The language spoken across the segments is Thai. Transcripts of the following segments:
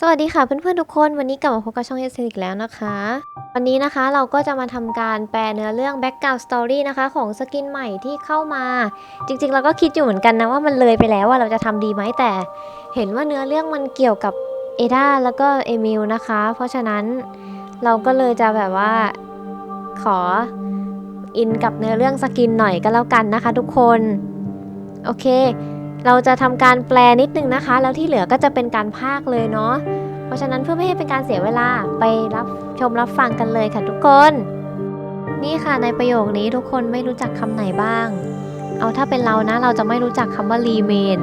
สวัสดีค่ะเพื่อนๆทุกคนวันนี้กลับมาพบกับช่องเอสอีกแล้วนะคะ วันนี้นะคะเราก็จะมาทำการแปลเนื้อเรื่อง Background Story นะคะของสกินใหม่ที่เข้ามา จริง ๆ เราก็คิดอยู่เหมือนกันนะว่ามันเลยไปแล้วว่าเราจะทำดีไหมแต่ เห็นว่าเนื้อเรื่องมันเกี่ยวกับเอดาแล้วก็เอมิลนะคะ เพราะฉะนั้นเราก็เลยจะแบบว่าขออินกับเนื้อเรื่องสกินหน่อยก็แล้วกันนะคะ ทุกคนโอเค เราจะทำการแปลนิดนึงนะคะ แล้วที่เหลือก็จะเป็นการพากเลยเนาะเพราะฉะนั้นเพื่อไม่ให้เป็นการเสียเวลาไปรับชมรับฟังกันเลยค่ะทุกคน นี่ค่ะในประโยคนี้ทุกคนไม่รู้จักคำไหนบ้าง เอาถ้าเป็นเรานะ เราจะไม่รู้จักคำว่ารีเมน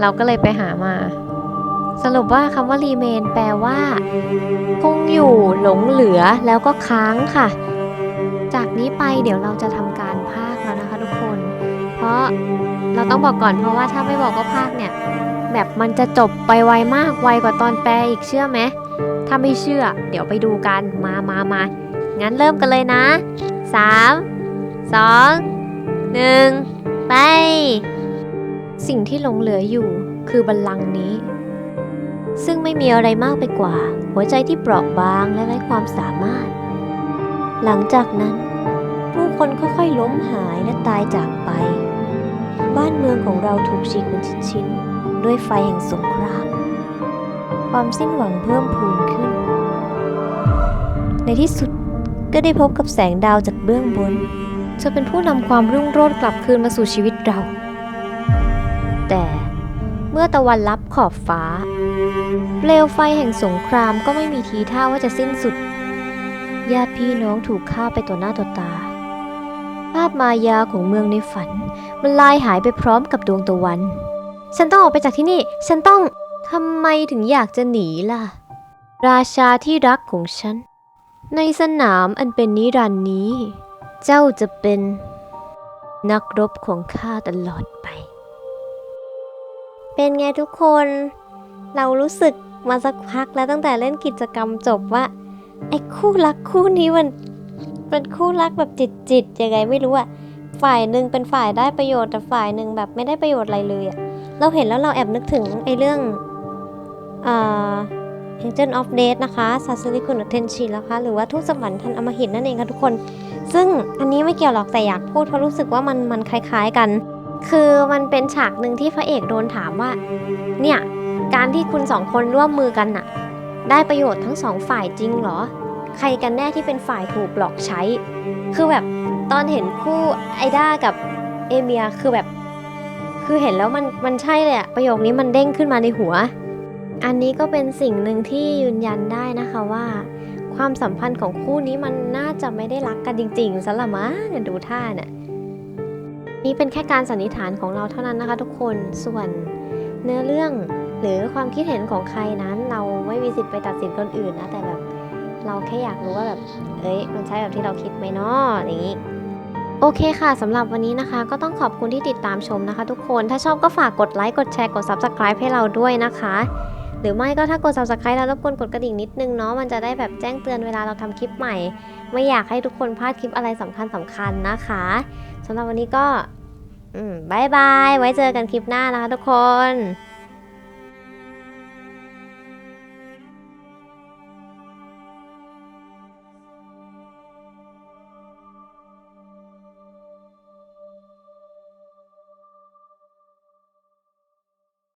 เราก็เลยไปหามา สรุปว่าคำว่ารีเมนแปลว่า คงอยู่หลงเหลือแล้วก็ค้างค่ะ จากนี้ไปเดี๋ยวเราจะทำการพากแล้วนะคะทุกคน เพราะ เราต้องบอกก่อนเพราะว่าถ้าไม่บอกก็พากย์เนี่ย แบบมันจะจบไปไวมากไวกว่าตอนแปลอีกเชื่อไหมถ้าไม่เชื่อ เดี๋ยวไปดูกันมามามางั้นเริ่มกันเลยนะ 3 2 1 ไป สิ่งที่หลงเหลืออยู่คือบัลลังก์นี้ ซึ่งไม่มีอะไรมากไปกว่า หัวใจที่เปราะบางและไร้ความสามารถ หลังจากนั้น ผู้คนค่อยๆล้มหายและตายจากไป บ้านเมืองของเราถูกฉีกเป็นชิ้นๆด้วยไฟแห่งสงคราม ความสิ้นหวังเพิ่มพูนขึ้น ในที่สุดก็ได้พบกับแสงดาวจากเบื้องบนจะเป็นผู้นำความรุ่งโรจน์กลับคืนมาสู่ชีวิตเรา แต่เมื่อตะวันลับขอบฟ้า เปลวไฟแห่งสงครามก็ไม่มีทีท่าว่าจะสิ้นสุด ญาติพี่น้องถูกฆ่าไปต่อหน้าต่อตา ภาพมายาของเมืองในฝัน มันลายหายไปพร้อมกับดวงตะวัน ฉันต้องออกไปจากที่นี่ ฉันต้องทำไมถึงอยากจะหนีล่ะ ราชาที่รักของฉัน ในสนามอันเป็นนิรันดร์นี้ เจ้าจะเป็นนักรบของข้าตลอดไป เป็นไงทุกคน เรารู้สึกมาสักพักแล้วตั้งแต่เล่นกิจกรรมจบว่า ไอ้คู่รักคู่นี้มัน เป็นคู่รักแบบจิตจิตยังไงไม่รู้อะฝ่ายหนึ่งเป็นฝ่ายได้ประโยชน์แต่ฝ่ายหนึ่งแบบไม่ได้ประโยชน์อะไรเลยอะเราเห็นแล้วเราแอบนึกถึงไอ้เรื่องอ่า Angel of Death นะคะซาซึริคุโนเทนชินะคะ หรือว่าทูตสวรรค์ทันอมหิตนั่นเองค่ะทุกคน ซึ่งอันนี้ไม่เกี่ยวหรอกแต่อยากพูดเพราะรู้สึกว่ามันมันคล้าย ๆกัน คือมันเป็นฉากหนึ่งที่พระเอกโดนถามว่า เนี่ย การที่คุณสองคนร่วมมือกันน่ะ ได้ประโยชน์ทั้งสองฝ่ายจริงเหรอ ใครกันแน่ที่เป็นฝ่ายถูกหลอกใช้ คือแบบตอนเห็นคู่ไอด้ากับเอเมียคือแบบ คือเห็นแล้วมันมันใช่เลยอะประโยคนี้มันเด้งขึ้นมาในหัว อันนี้ก็เป็นสิ่งหนึ่งที่ยืนยันได้นะคะว่า ความสัมพันธ์ของคู่นี้มันน่าจะไม่ได้รักกันจริงๆซะละมั้งดูท่าน่ะนี่เป็นแค่การสันนิษฐานของเราเท่านั้นนะคะ ทุกคนส่วนเนื้อเรื่องหรือความคิดเห็นของใครนั้นเราไม่มีสิทธิ์ไปตัดสินคนอื่นนะแต่แบบ เราแค่อยากรู้ว่าแบบ เอ้ย มันใช่แบบที่เราคิดไหมเนาะอย่างนี้ โอเคค่ะสำหรับวันนี้นะคะ ก็ต้องขอบคุณที่ติดตามชมนะคะ ทุกคน ถ้าชอบก็ฝากกดไลค์ กดแชร์ กด Subscribe ให้เราด้วยนะคะ หรือไม่ก็ถ้ากด Subscribe แล้วรบกวนกดกระดิ่งนิดนึงเนาะ มันจะได้แบบแจ้งเตือนเวลาเราทำคลิปใหม่ ไม่อยากให้ทุกคนพลาดคลิปอะไรสำคัญสำคัญนะคะสำหรับวันนี้ก็บายบาย ไว้เจอกันคลิปหน้านะคะทุกคน